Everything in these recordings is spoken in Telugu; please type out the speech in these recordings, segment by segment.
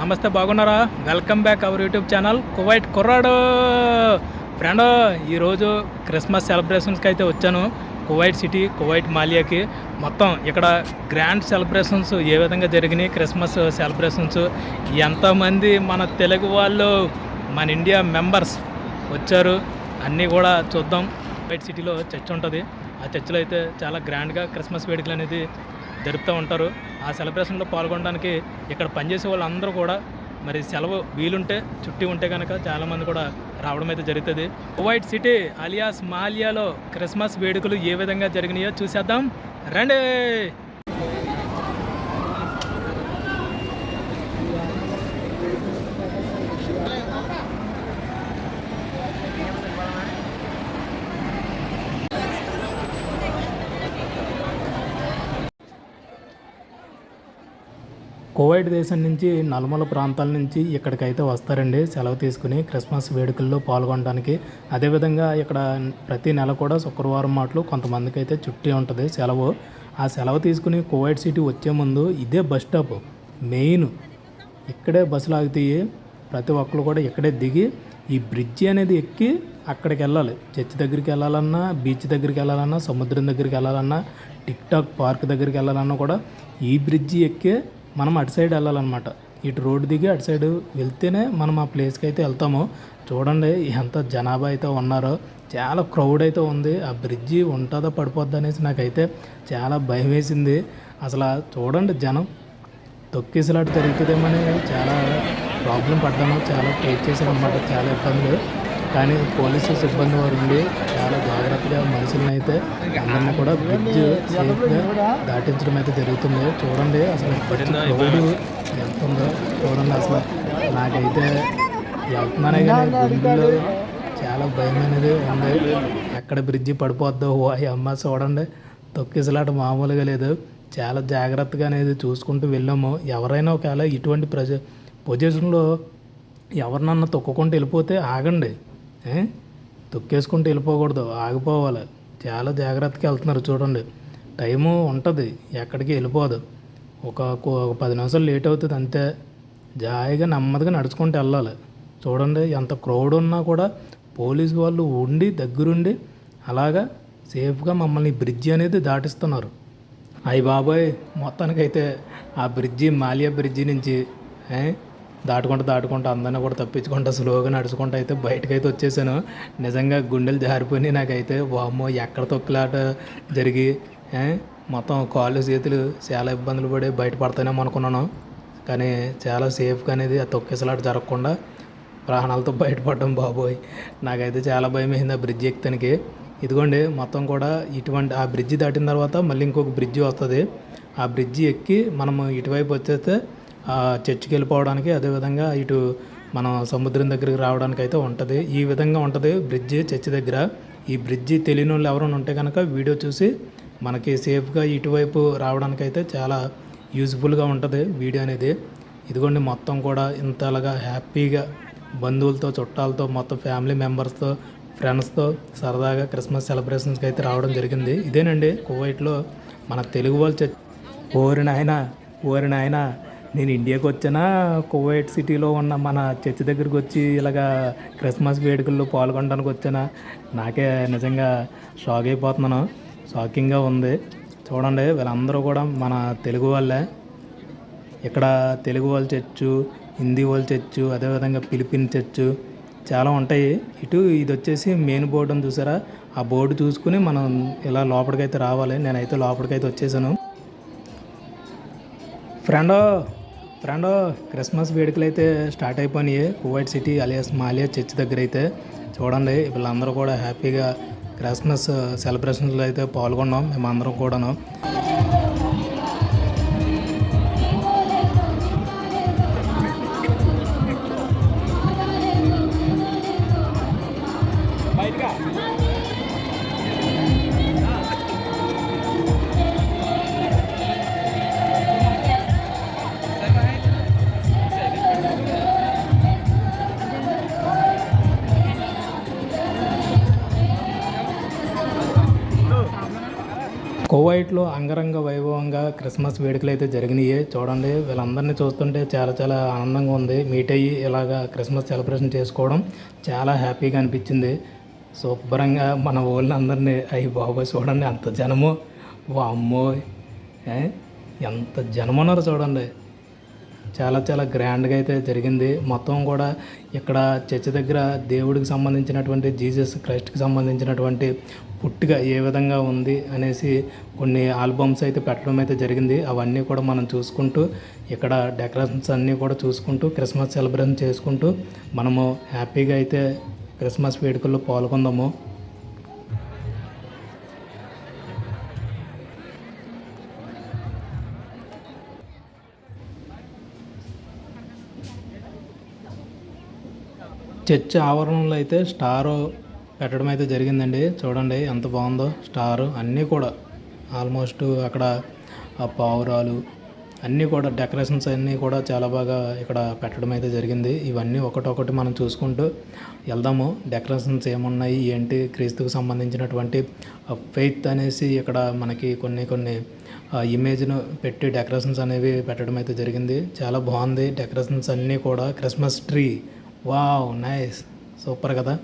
నమస్తే బాగున్నారా? Welcome back our YouTube channel Kuwait కుర్రాడు ఫ్రెండ్ ఈరోజు క్రిస్మస్ సెలబ్రేషన్స్కి అయితే వచ్చాను. కువైట్ సిటీ కువైట్ మాలియాకి మొత్తం ఇక్కడ గ్రాండ్ సెలబ్రేషన్స్ ఏ విధంగా జరిగినాయి క్రిస్మస్ సెలబ్రేషన్స్ ఎంతమంది మన తెలుగు వాళ్ళు మన ఇండియా మెంబర్స్ వచ్చారు అన్నీ కూడా చూద్దాం. కువైట్ సిటీలో చర్చ్ ఉంటుంది. ఆ చర్చిలో అయితే చాలా గ్రాండ్గా క్రిస్మస్ వేడుకలు అనేది జరుపుతూ ఉంటారు. ఆ సెలబ్రేషన్లో పాల్గొనడానికి ఇక్కడ పనిచేసే వాళ్ళందరూ కూడా మరి సెలవు వీలుంటే చుట్టి ఉంటే కనుక చాలామంది కూడా రావడం అయితే జరుగుతుంది. వైట్ సిటీ అలియాస్ మాలియాలో క్రిస్మస్ వేడుకలు ఏ విధంగా జరిగినాయో చూసేద్దాం. రండి! బయట దేశం నుంచి నలుమూల ప్రాంతాల నుంచి ఇక్కడికైతే వస్తారండి. సెలవు తీసుకుని క్రిస్మస్ వేడుకల్లో పాల్గొనడానికి. అదేవిధంగా ఇక్కడ ప్రతి నెల కూడా శుక్రవారం మాటలు కొంతమందికి అయితే చుట్టి ఉంటుంది సెలవు. ఆ సెలవు తీసుకుని కోవైట్ సిటీ వచ్చే ముందు ఇదే బస్ స్టాప్ మెయిన్. ఇక్కడే బస్సులు ఆగుతాయి. ప్రతి ఒక్కరు కూడా ఇక్కడే దిగి ఈ బ్రిడ్జి అనేది ఎక్కి అక్కడికి వెళ్ళాలి. చర్చి దగ్గరికి వెళ్ళాలన్నా బీచ్ దగ్గరికి వెళ్ళాలన్నా సముద్రం దగ్గరికి వెళ్ళాలన్నా టిక్ టాక్ పార్క్ దగ్గరికి వెళ్ళాలన్నా కూడా ఈ బ్రిడ్జి ఎక్కే మనం అటు సైడ్ వెళ్ళాలన్నమాట. ఇటు రోడ్డు దిగి అటు సైడ్ వెళ్తేనే మనం ఆ ప్లేస్కి అయితే వెళ్తాము. చూడండి ఎంత జనాభా అయితే ఉన్నారో చాలా క్రౌడ్ అయితే ఉంది. ఆ బ్రిడ్జి ఉంటుందో పడిపోద్ది అనేసి నాకైతే చాలా భయం వేసింది. అసలు చూడండి జనం తొక్కేసలాట జరుగుతుందేమని చాలా ప్రాబ్లం పడ్డాను చాలా ఫేస్ చేశాను అనమాట చాలా ఇబ్బందులు. కానీ పోలీసు సిబ్బంది వారు ఉండి చాలా జాగ్రత్తగా మనుషులను అయితే అందరినీ కూడా బ్రిడ్జ్ సేఫ్గా దాటించడం అయితే జరుగుతుంది. చూడండి అసలు రోడ్డు ఎంత ఉందో చూడండి అసలు. నాకైతే వెళ్తున్నానే కానీ చాలా భయం అనేది ఉంది. ఎక్కడ బ్రిడ్జి పడిపోద్దో ఓ అమ్మ చూడండి. తొక్కిసలాట మామూలుగా లేదు. చాలా జాగ్రత్తగా అనేది చూసుకుంటూ వెళ్ళాము. ఎవరైనా ఒకవేళ ఇటువంటి ప్రజ పొజిషన్లో ఎవరినన్నా తొక్కుకుంటూ వెళ్ళిపోతే ఆగండి? తొక్కేసుకుంటూ వెళ్ళిపోకూడదు ఆగిపోవాలి. చాలా జాగ్రత్తగా వెళ్తున్నారు చూడండి. టైము ఉంటుంది ఎక్కడికి వెళ్ళిపోదు. ఒక ఒక పది నిమిషాలు లేట్ అవుతుంది అంతే. జాయిగా నెమ్మదిగా నడుచుకుంటూ వెళ్ళాలి. చూడండి ఎంత క్రౌడ్ ఉన్నా కూడా పోలీసు వాళ్ళు ఉండి దగ్గరుండి అలాగా సేఫ్గా మమ్మల్ని బ్రిడ్జి అనేది దాటిస్తున్నారు. అయ్యి బాబాయ్ మొత్తానికైతే ఆ బ్రిడ్జి మాలియా బ్రిడ్జి నుంచి ఏ, దాటుకుంటూ దాటుకుంటూ అందరినీ కూడా తప్పించుకుంటూ స్లోగా నడుచుకుంటూ అయితే బయటకు అయితే వచ్చేసాను. నిజంగా గుండెలు జారిపోయినాయి నాకైతే. వామ్మో ఎక్కడ తొక్కులాట జరిగి మొత్తం కాళ్ళు చేతులు చాలా ఇబ్బందులు పడి బయటపడతానేమో అనుకున్నాను. కానీ చాలా సేఫ్గా అనేది ఆ తొక్కేసలాట జరగకుండా ప్రాణాలతో బయటపడడం బాబోయ్. నాకైతే చాలా భయం అయింది ఆ బ్రిడ్జి ఎక్కడానికి ఇదిగోండి మొత్తం కూడా ఇటువంటి ఆ బ్రిడ్జి దాటిన తర్వాత మళ్ళీ ఇంకొక బ్రిడ్జి వస్తుంది. ఆ బ్రిడ్జి ఎక్కి మనము ఇటువైపు వచ్చేస్తే చర్చికి వెళ్ళిపోవడానికి అదేవిధంగా ఇటు మనం సముద్రం దగ్గరికి రావడానికి అయితే ఉంటుంది. ఈ విధంగా ఉంటుంది బ్రిడ్జి చర్చి దగ్గర. ఈ బ్రిడ్జి తెలియని వాళ్ళు ఎవరైనా ఉంటే కనుక వీడియో చూసి మనకి సేఫ్గా ఇటువైపు రావడానికి అయితే చాలా యూజ్ఫుల్గా ఉంటుంది వీడియో అనేది. ఇదిగోండి మొత్తం కూడా ఇంతలాగా హ్యాపీగా బంధువులతో చుట్టాలతో మొత్తం ఫ్యామిలీ మెంబర్స్తో ఫ్రెండ్స్తో సరదాగా క్రిస్మస్ సెలబ్రేషన్స్కి అయితే రావడం జరిగింది. ఇదేనండి కువైట్లో మన తెలుగు వాళ్ళు చ ఓరి నాయన ఓరి నాయన నేను ఇండియాకి వచ్చినా? కువైట్ సిటీలో ఉన్న మన చర్చి దగ్గరికి వచ్చి ఇలాగా క్రిస్మస్ వేడుకల్లో పాల్గొనడానికి వచ్చినా? నాకే నిజంగా షాక్ అయిపోతున్నాను. షాకింగ్గా ఉంది. చూడండి వీళ్ళందరూ కూడా మన తెలుగు వాళ్ళే. ఇక్కడ తెలుగు వాళ్ళు చర్చు హిందీ వాళ్ళు చర్చు అదేవిధంగా ఫిలిపిన్ చర్చు చాలా ఉంటాయి. ఇటు ఇది వచ్చేసి మెయిన్ బోర్డు అని చూసారా? ఆ బోర్డు చూసుకుని మనం ఇలా లోపలికైతే రావాలి. నేనైతే లోపలికైతే వచ్చేసాను. ఫ్రెండో ఫ్రెండో క్రిస్మస్ వేడుకలు అయితే స్టార్ట్ అయిపోయినాయి. Kuwait city alias Maliya church దగ్గర అయితే చూడండి వీళ్ళందరూ కూడా హ్యాపీగా క్రిస్మస్ సెలబ్రేషన్స్లో అయితే పాల్గొన్నాం. మేమందరం కూడాను. కువైట్లో అంగరంగ వైభవంగా క్రిస్మస్ వేడుకలు అయితే జరిగినాయి. చూడండి వీళ్ళందరినీ చూస్తుంటే చాలా చాలా ఆనందంగా ఉంది. మీట్ అయ్యి ఇలాగా క్రిస్మస్ సెలబ్రేషన్ చేసుకోవడం చాలా హ్యాపీగా అనిపించింది. శుభ్రంగా మన ఊళ్ళో అందరినీ అయ్యి బాబోయ్ చూడండి అంత జనము. వామ్మో ఏ? ఎంత జనమన్నారు చూడండి. చాలా చాలా గ్రాండ్గా అయితే జరిగింది. మొత్తం కూడా ఇక్కడ చర్చి దగ్గర దేవుడికి సంబంధించినటువంటి జీసస్ క్రైస్ట్కి సంబంధించినటువంటి పుట్టిగా ఏ విధంగా ఉంది అనేసి కొన్ని ఆల్బమ్స్ అయితే పెట్టడం అయితే జరిగింది. అవన్నీ కూడా మనం చూసుకుంటూ ఇక్కడ డెకరేషన్స్ అన్నీ కూడా చూసుకుంటూ క్రిస్మస్ సెలబ్రేషన్ చేసుకుంటూ మనము హ్యాపీగా అయితే క్రిస్మస్ వేడుకల్లో పాల్గొందాము. చర్చ్ ఆవరణంలో అయితే స్టార్ పెట్టడం అయితే జరిగిందండి. చూడండి ఎంత బాగుందో స్టార్. అన్నీ కూడా ఆల్మోస్ట్ అక్కడ ఆ పావురాలు అన్నీ కూడా డెకరేషన్స్ అన్నీ కూడా చాలా బాగా ఇక్కడ పెట్టడం అయితే జరిగింది. ఇవన్నీ ఒకటొకటి మనం చూసుకుంటూ వెళ్దాము. డెకరేషన్స్ ఏమున్నాయి? ఏంటి? క్రీస్తుకు సంబంధించినటువంటి ఫెయిత్ అనేసి ఇక్కడ మనకి కొన్ని కొన్ని ఇమేజ్ను పెట్టి డెకరేషన్స్ అనేవి పెట్టడం అయితే జరిగింది. చాలా బాగుంది. డెకరేషన్స్ అన్నీ కూడా Christmas tree wow nice. Super కదా.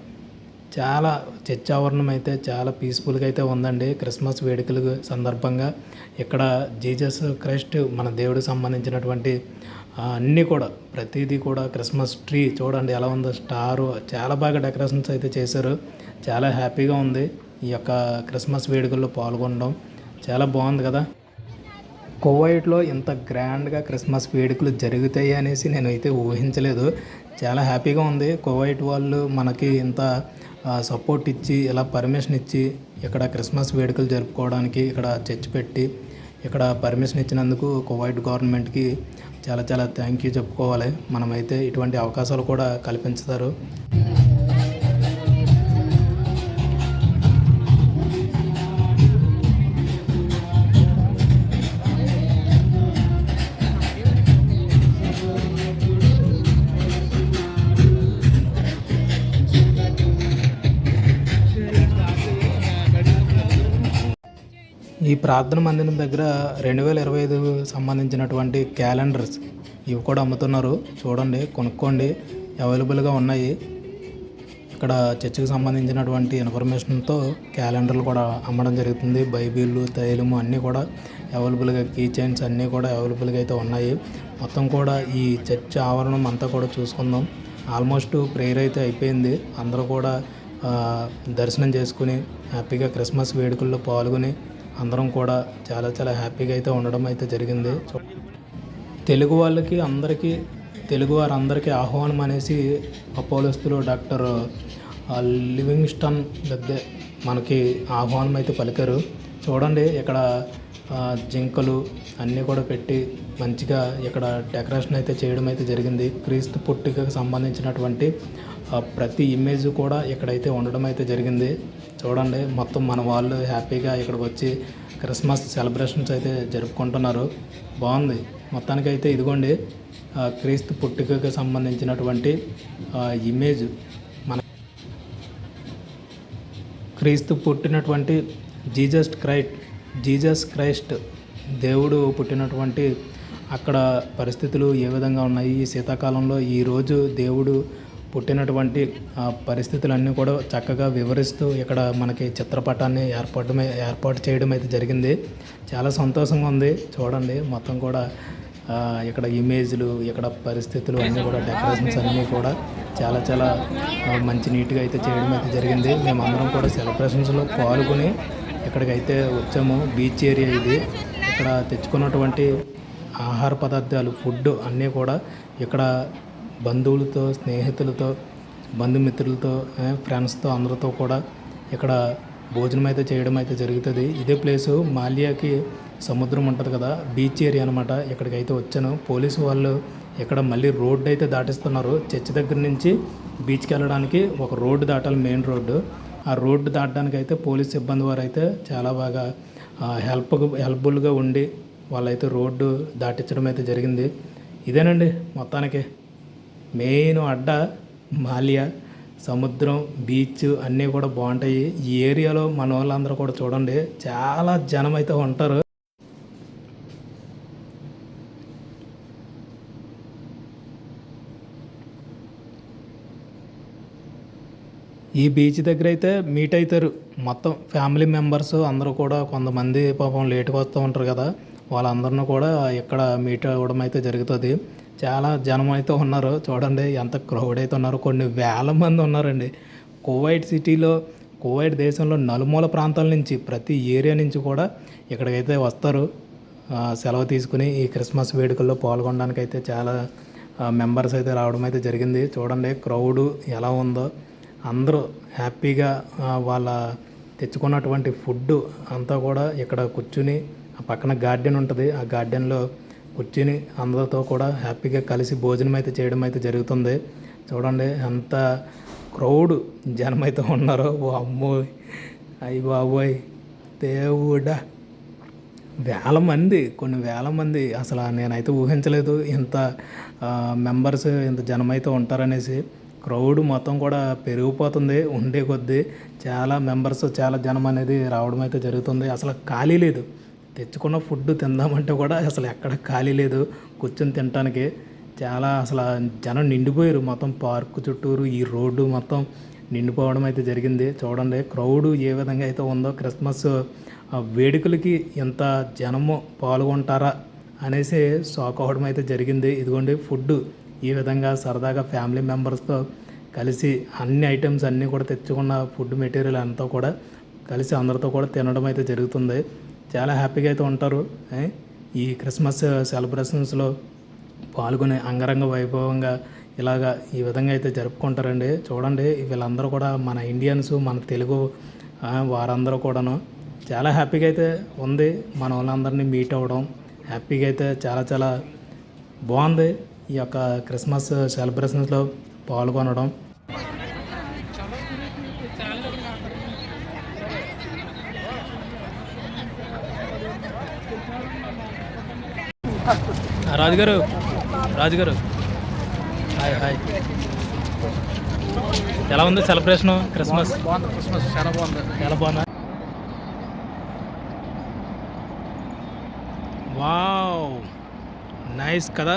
చాలా చర్చ్ ఆవరణం అయితే చాలా పీస్ఫుల్గా అయితే ఉందండి క్రిస్మస్ వేడుకల సందర్భంగా. ఇక్కడ జీసస్ క్రైస్ట్ మన దేవుడికి సంబంధించినటువంటి అన్నీ కూడా ప్రతిదీ కూడా క్రిస్మస్ ట్రీ చూడండి ఎలా ఉందో స్టారు చాలా బాగా డెకరేషన్స్ అయితే చేశారు. చాలా హ్యాపీగా ఉంది ఈ యొక్క క్రిస్మస్ వేడుకల్లో పాల్గొనడం. చాలా బాగుంది కదా. కువైట్లో ఇంత గ్రాండ్గా క్రిస్మస్ వేడుకలు జరుగుతాయి అనేసి నేను అయితే ఊహించలేదు. చాలా హ్యాపీగా ఉంది. కువైట్ వాళ్ళు మనకి ఇంత సపోర్ట్ ఇచ్చి ఇలా పర్మిషన్ ఇచ్చి ఇక్కడ క్రిస్మస్ వేడుకలు జరుపుకోవడానికి ఇక్కడ చర్చ్ పెట్టి ఇక్కడ పర్మిషన్ ఇచ్చినందుకు కువైట్ గవర్నమెంట్కి చాలా చాలా థ్యాంక్ యూ చెప్పుకోవాలి. మనమైతే ఇటువంటి అవకాశాలు కూడా కల్పించుతారు. ఈ ప్రార్థన మందిరం దగ్గర రెండు వేల ఇరవై ఐదు సంబంధించినటువంటి క్యాలెండర్స్ ఇవి కూడా అమ్ముతున్నారు. చూడండి కొనుక్కోండి. అవైలబుల్గా ఉన్నాయి. ఇక్కడ చర్చికి సంబంధించినటువంటి ఇన్ఫర్మేషన్తో క్యాలెండర్లు కూడా అమ్మడం జరుగుతుంది. బైబిల్ తైలము అన్నీ కూడా అవైలబుల్గా కీ చైన్స్ అన్నీ కూడా అవైలబుల్గా అయితే ఉన్నాయి. మొత్తం కూడా ఈ చర్చ్ ఆవరణం అంతా కూడా చూసుకుందాం. ఆల్మోస్ట్ ప్రేయర్ అయితే అయిపోయింది. అందరూ కూడా దర్శనం చేసుకుని హ్యాపీగా క్రిస్మస్ వేడుకల్లో పాల్గొని అందరం కూడా చాలా చాలా హ్యాపీగా అయితే ఉండడం అయితే జరిగింది. తెలుగు వాళ్ళకి అందరికీ తెలుగు వారందరికీ ఆహ్వానం అనేసి అపోలోస్తులు డాక్టర్ లివింగ్స్టన్ దగ్గర మనకి ఆహ్వానం అయితే పలికారు. చూడండి ఇక్కడ జింకలు అన్నీ కూడా పెట్టి మంచిగా ఇక్కడ డెకరేషన్ అయితే చేయడం అయితే జరిగింది. క్రీస్తు పుట్టుకకు సంబంధించినటువంటి ప్రతి ఇమేజ్ కూడా ఇక్కడైతే ఉండడం అయితే జరిగింది చూడండి మొత్తం మన వాళ్ళు హ్యాపీగా ఇక్కడికి వచ్చి క్రిస్మస్ సెలబ్రేషన్స్ అయితే జరుపుకుంటున్నారు. బాగుంది. మొత్తానికైతే ఇదిగోండి ఆ, క్రీస్తు పుట్టుకకు సంబంధించినటువంటి ఇమేజ్ మన క్రీస్తు పుట్టినటువంటి జీజస్ క్రైట్ జీజస్ క్రైస్ట్ దేవుడు పుట్టినటువంటి అక్కడ పరిస్థితులు ఏ విధంగా ఉన్నాయి? ఈ శీతాకాలంలో ఈరోజు దేవుడు పుట్టినటువంటి ఆ పరిస్థితులన్నీ కూడా చక్కగా వివరిస్తూ ఇక్కడ మనకి చిత్రపటాన్ని ఏర్పడమే ఏర్పాటు చేయడం అయితే జరిగింది. చాలా సంతోషంగా ఉంది. చూడండి మొత్తం కూడా ఇక్కడ ఇమేజ్లు ఇక్కడ పరిస్థితులు అన్నీ కూడా డెకరేషన్స్ అన్నీ కూడా చాలా చాలా మంచి నీట్గా అయితే చేయడం అయితే జరిగింది. మేమందరం కూడా సెలబ్రేషన్స్లో పాల్గొని ఇక్కడికైతే వచ్చాము. బీచ్ ఏరియా ఇది. ఇక్కడ తెచ్చుకున్నటువంటి ఆహార పదార్థాలు ఫుడ్ అన్నీ కూడా ఇక్కడ బంధువులతో స్నేహితులతో బంధుమిత్రులతో ఫ్రెండ్స్తో అందరితో కూడా ఇక్కడ భోజనం అయితే చేయడం అయితే జరుగుతుంది. ఇదే ప్లేసు మాల్యాకి సముద్రం ఉంటుంది కదా బీచ్ ఏరియా అనమాట ఇక్కడికైతే వచ్చాను. పోలీసు వాళ్ళు ఇక్కడ మళ్ళీ రోడ్డు అయితే దాటిస్తున్నారు. చర్చి దగ్గర నుంచి బీచ్కి వెళ్ళడానికి ఒక రోడ్డు దాటాలి మెయిన్ రోడ్డు. ఆ రోడ్డు దాటడానికి అయితే పోలీస్ సిబ్బంది వారు అయితే చాలా బాగా హెల్ప్ హెల్ప్ఫుల్గా ఉండి వాళ్ళైతే రోడ్డు దాటించడం అయితే జరిగింది. ఇదేనండి మొత్తానికి. మెయిన్ అడ్డ మాల్యా సముద్రం బీచ్ అన్నీ కూడా బాగుంటాయి. ఈ ఏరియాలో మన వాళ్ళందరూ కూడా చూడండి. చాలా జనం అయితే ఉంటారు. ఈ బీచ్ దగ్గర అయితే మీట్ అవుతారు మొత్తం ఫ్యామిలీ మెంబర్స్ అందరూ కూడా కొంతమంది పాపం లేట్గా వస్తూ ఉంటారు కదా. వాళ్ళందరినీ కూడా ఇక్కడ మీట్ అవ్వడం అయితే జరుగుతుంది. చాలా జనం అయితే ఉన్నారు. చూడండి ఎంత క్రౌడ్ అయితే ఉన్నారు. కొన్ని వేల మంది ఉన్నారండి. కువైట్ సిటీలో కువైట్ దేశంలో నలుమూల ప్రాంతాల నుంచి ప్రతి ఏరియా నుంచి కూడా ఇక్కడికైతే వస్తారు. సెలవు తీసుకుని ఈ క్రిస్మస్ వేడుకల్లో పాల్గొనడానికి అయితే చాలా మెంబర్స్ అయితే రావడం అయితే జరిగింది. చూడండి క్రౌడ్ ఎలా ఉందో. అందరూ హ్యాపీగా వాళ్ళ తెచ్చుకున్నటువంటి ఫుడ్ అంతా కూడా ఇక్కడ కూర్చుని ఆ పక్కన గార్డెన్ ఉంటుంది. ఆ గార్డెన్లో కూర్చుని అందరితో కూడా హ్యాపీగా కలిసి భోజనం అయితే చేయడం అయితే జరుగుతుంది. చూడండి ఎంత క్రౌడ్ జనం అయితే ఉన్నారో. ఓ అమ్మోయ్ అయ్యి బాబోయ్ దేవుడా. వేల మంది కొన్ని వేల మంది అసలు నేనైతే ఊహించలేదు ఇంత మెంబర్స్ ఇంత జనం అయితే ఉంటారనేసి. క్రౌడ్ మొత్తం కూడా పెరిగిపోతుంది ఉండే కొద్దీ. చాలా మెంబర్స్ చాలా జనం అనేది రావడం అయితే జరుగుతుంది. అసలు ఖాళీ లేదు. తెచ్చుకున్న ఫుడ్ తిందామంటే కూడా అసలు ఎక్కడ ఖాళీ లేదు. కూర్చొని తినటానికి చాలా అసలు జనం నిండిపోయారు. మొత్తం పార్కు చుట్టూరు ఈ రోడ్డు మొత్తం నిండిపోవడం అయితే జరిగింది. చూడండి క్రౌడ్ ఏ విధంగా అయితే ఉందో క్రిస్మస్ ఆ వేడుకలకి ఎంత జనము పాల్గొంటారా అనేసి షాక్ అవ్వడం అయితే జరిగింది. ఇదిగోండి ఫుడ్ ఈ విధంగా సరదాగా ఫ్యామిలీ మెంబర్స్తో కలిసి అన్ని ఐటమ్స్ అన్నీ కూడా తెచ్చుకున్న ఫుడ్ మెటీరియల్ అంతా కూడా కలిసి అందరితో కూడా తినడం అయితే జరుగుతుంది. చాలా హ్యాపీగా అయితే ఉంటారు. ఈ క్రిస్మస్ సెలబ్రేషన్స్లో పాల్గొని అంగరంగ వైభవంగా ఇలాగా ఈ విధంగా అయితే జరుపుకుంటారండి. చూడండి వీళ్ళందరూ కూడా మన ఇండియన్స్ మన తెలుగు వారందరూ కూడాను చాలా హ్యాపీగా అయితే ఉంది. మన వాళ్ళందరినీ మీట్ అవ్వడం హ్యాపీగా అయితే చాలా చాలా బాగుంది. ఈ యొక్క క్రిస్మస్ సెలబ్రేషన్స్లో పాల్గొనడం రాజుగారు రాజుగారు. Hi hi. ఎలా ఉంది సెలబ్రేషన్ క్రిస్మస్? బాగుంది క్రిస్మస్ చాలా బాగుంది. ఎలా బాగుందా? వావ్. నైస్ కదా.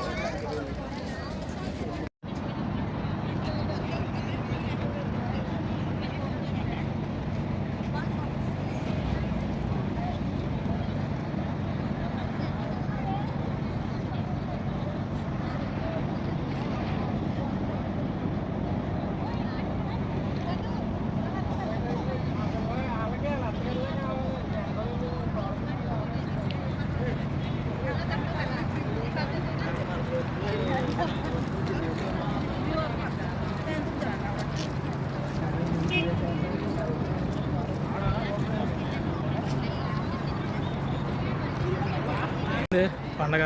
పండగ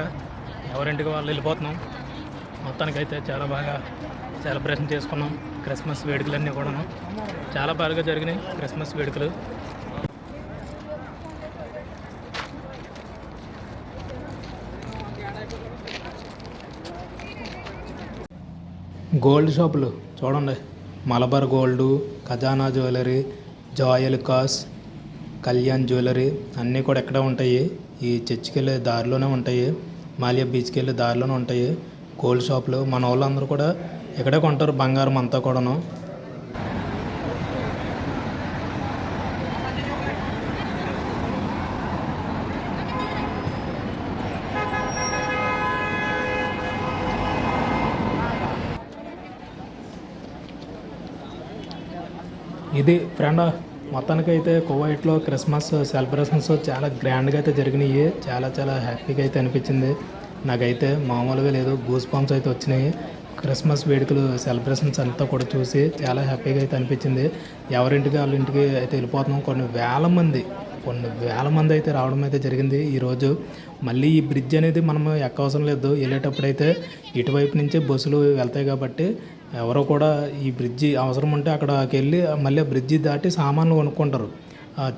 ఎవరింటికి వాళ్ళు వెళ్ళిపోతున్నాం. మొత్తానికి అయితే చాలా బాగా సెలబ్రేషన్ చేసుకున్నాం. క్రిస్మస్ వేడుకలన్నీ కూడాను. చాలా బాగా జరిగినాయి క్రిస్మస్ వేడుకలు. గోల్డ్ షాపులు చూడండి. Malabar gold Khazana jewellery Joyalukkas Kalyan jewellery అన్నీ కూడా ఎక్కడ ఉంటాయి? ఈ చర్చికి వెళ్ళే దారిలోనే ఉంటాయి. మాలియా బీచ్కి వెళ్ళే దారిలోనే ఉంటాయి. గోల్డ్ షాపులు. మన వాళ్ళందరూ కూడా ఇక్కడే కొంటారు బంగారం అంతా కూడాను. ఇది ఫ్రెండా మొత్తానికి అయితే కువైట్లో క్రిస్మస్ సెలబ్రేషన్స్ చాలా గ్రాండ్గా అయితే జరిగినాయి. చాలా చాలా హ్యాపీగా అయితే అనిపించింది. నాకైతే మామూలుగా లేదు గూస్ పంప్స్ అయితే వచ్చినాయి. క్రిస్మస్ వేడుకలు సెలబ్రేషన్స్ అంతా కూడా చూసి చాలా హ్యాపీగా అయితే అనిపించింది. ఎవరింటికి వాళ్ళ ఇంటికి అయితే వెళ్ళిపోతున్నాం. కొన్ని వేల మంది కొన్ని వేల మంది అయితే రావడం అయితే జరిగింది ఈరోజు మళ్ళీ ఈ బ్రిడ్జ్ అనేది మనం ఎక్కవసరం లేదు. వెళ్ళేటప్పుడు అయితే ఇటువైపు నుంచే బస్సులు వెళ్తాయి కాబట్టి ఎవరో కూడా ఈ బ్రిడ్జి అవసరం ఉంటే అక్కడికి వెళ్ళి మళ్ళీ బ్రిడ్జి దాటి సామాన్లు కొనుక్కుంటారు.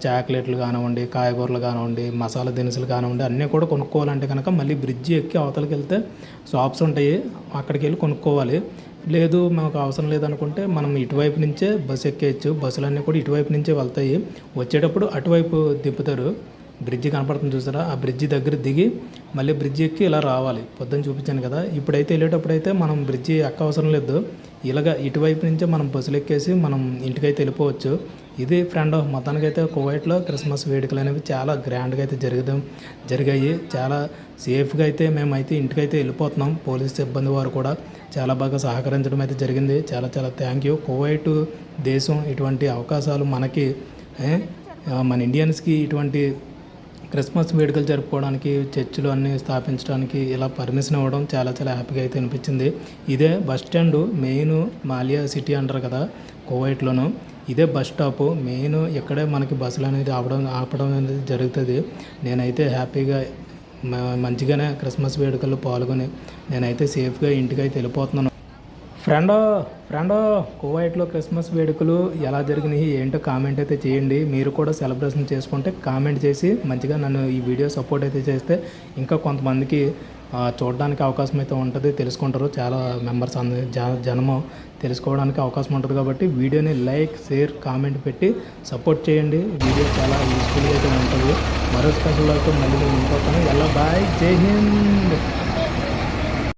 చాక్లెట్లు కానివ్వండి కాయగూరలు కానివ్వండి మసాలా దినుసులు కానివ్వండి అన్నీ కూడా కొనుక్కోవాలంటే కనుక మళ్ళీ బ్రిడ్జి ఎక్కి అవతలకి వెళ్తే షాప్స్ ఉంటాయి అక్కడికి వెళ్ళి కొనుక్కోవాలి. లేదు మాకు అవసరం లేదనుకుంటే మనం ఇటువైపు నుంచే బస్సు ఎక్కేయచ్చు. బస్సులన్నీ కూడా ఇటువైపు నుంచే వెళ్తాయి. వచ్చేటప్పుడు అటువైపు దింపుతారు. బ్రిడ్జి కనపడుతుంది చూసారా? ఆ బ్రిడ్జి దగ్గర దిగి మళ్ళీ బ్రిడ్జి ఎక్కి ఇలా రావాలి. పొద్దున్న చూపించాను కదా. ఇప్పుడైతే వెళ్ళేటప్పుడు అయితే మనం బ్రిడ్జి ఎక్క అవసరం లేదు. ఇలాగ ఇటువైపు నుంచే మనం బస్సులు ఎక్కేసి మనం ఇంటికైతే వెళ్ళిపోవచ్చు. ఇది ఫ్రెండ్ మొత్తానికైతే కువైట్లో క్రిస్మస్ వేడుకలు అనేవి చాలా గ్రాండ్గా అయితే జరగడం జరిగాయి. చాలా సేఫ్గా అయితే మేమైతే ఇంటికైతే వెళ్ళిపోతున్నాం. పోలీస్ సిబ్బంది వారు కూడా చాలా బాగా సహకరించడం అయితే జరిగింది. చాలా చాలా థ్యాంక్ యూ కువైట్ దేశం ఇటువంటి అవకాశాలు మనకి మన ఇండియన్స్కి ఇటువంటి క్రిస్మస్ వేడుకలు జరుపుకోవడానికి చర్చిలు అన్నీ స్థాపించడానికి ఇలా పర్మిషన్ ఇవ్వడం చాలా చాలా హ్యాపీగా అయితే అనిపించింది. ఇదే bus stand main Maliya city అంటారు కదా కువైట్లోను. ఇదే బస్ స్టాప్ మెయిన్ ఇక్కడే మనకి బస్సులు అనేది ఆపడం ఆపడం అనేది జరుగుతుంది. నేనైతే హ్యాపీగా మంచిగానే క్రిస్మస్ వేడుకల్లో పాల్గొని నేనైతే సేఫ్గా ఇంటికి అయితే వెళ్ళిపోతున్నాను. ఫ్రెండో ఫ్రెండ్ కువైట్లో క్రిస్మస్ వేడుకలు ఎలా జరిగినాయి ఏంటో కామెంట్ అయితే చేయండి. మీరు కూడా సెలబ్రేషన్ చేసుకుంటే కామెంట్ చేసి మంచిగా నన్ను ఈ వీడియో సపోర్ట్ అయితే చేస్తే ఇంకా కొంతమందికి చూడడానికి అవకాశం అయితే ఉంటుంది తెలుసుకుంటారు. చాలా మెంబర్స్ అంద జ- జనము తెలుసుకోవడానికి అవకాశం ఉంటుంది కాబట్టి వీడియోని లైక్ షేర్ కామెంట్ పెట్టి సపోర్ట్ చేయండి. వీడియో చాలా యూస్ఫుల్గా అయితే ఉంటుంది. మరో స్పెషల్ అయితే మళ్ళీ నేను ఇంకొకను ఎలా బాయ్. జై హింద్.